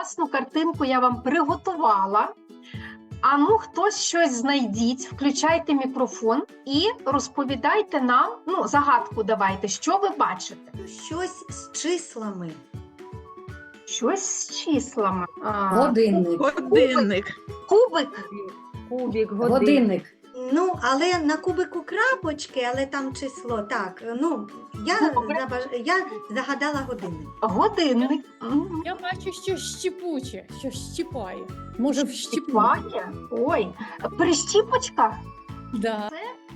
класну картинку я вам приготувала. А ну, хтось щось знайдіть, включайте мікрофон і розповідайте нам, ну, загадку давайте, що ви бачите? Щось з числами. Щось з числами. А, Годинник. Годинник. Кубик. Кубік, Годинник. Ну, але на кубику крапочки, але там число. Так, ну я, Добре. забаж- я загадала годинник. Годинник. М, Я бачу щось щіпуче, щось щіпає. Може, вщіпнути. Щіпає. Ой, прищіпочка. Да.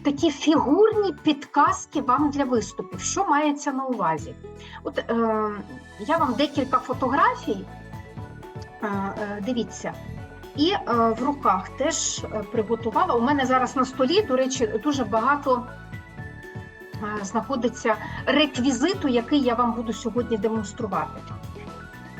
такі фігурні підказки вам для виступів. Що мається на увазі? От е, я вам декілька фотографій. Е, е, дивіться. І е, в руках теж е, приготувала. У мене зараз на столі, до речі, дуже багато е, знаходиться реквізиту, який я вам буду сьогодні демонструвати.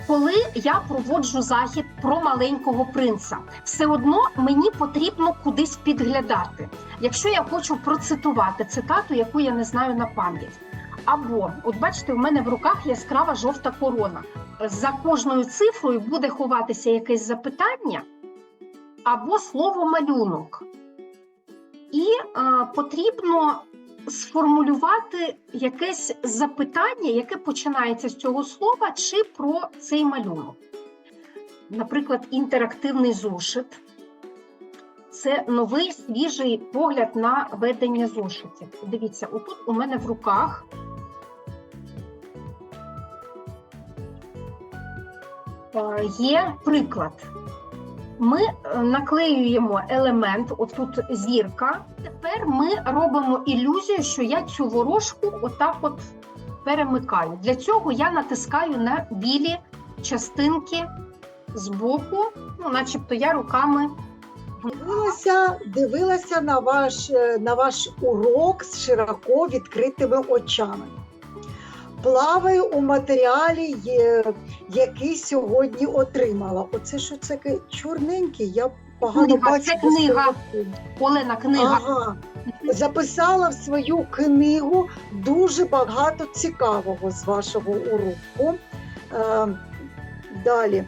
Коли я проводжу захід про маленького принца, все одно мені потрібно кудись підглядати якщо я хочу процитувати цитату, яку я не знаю на пам'ять. Або, от бачите, у мене в руках яскрава жовта корона. За кожною цифрою буде ховатися якесь запитання або слово малюнок. І е, потрібно сформулювати якесь запитання, яке починається з цього слова, чи про цей малюнок. Наприклад, інтерактивний зошит це новий свіжий погляд на ведення зошитів. Дивіться, отут у мене в руках е, є приклад. Ми е, наклеюємо елемент, отут зірка. Тепер ми робимо ілюзію, що я цю ворожку отак от перемикаю. Для цього я натискаю на білі частинки збоку, ну, начебто я руками Дивилася, дивилася на ваш, е, на ваш урок з широко відкритими очами. Плаваю у матеріалі, який сьогодні отримала. Оце що це чорненький, я погано Книга, бачу. це книга. Олена книга. Ага. Записала в свою книгу дуже багато цікавого з вашого уроку. Е, далі,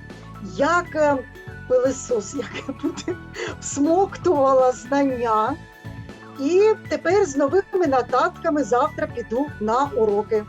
як е, пилисос, як буде, всмоктувала знання. І тепер з новими нотатками завтра піду на уроки.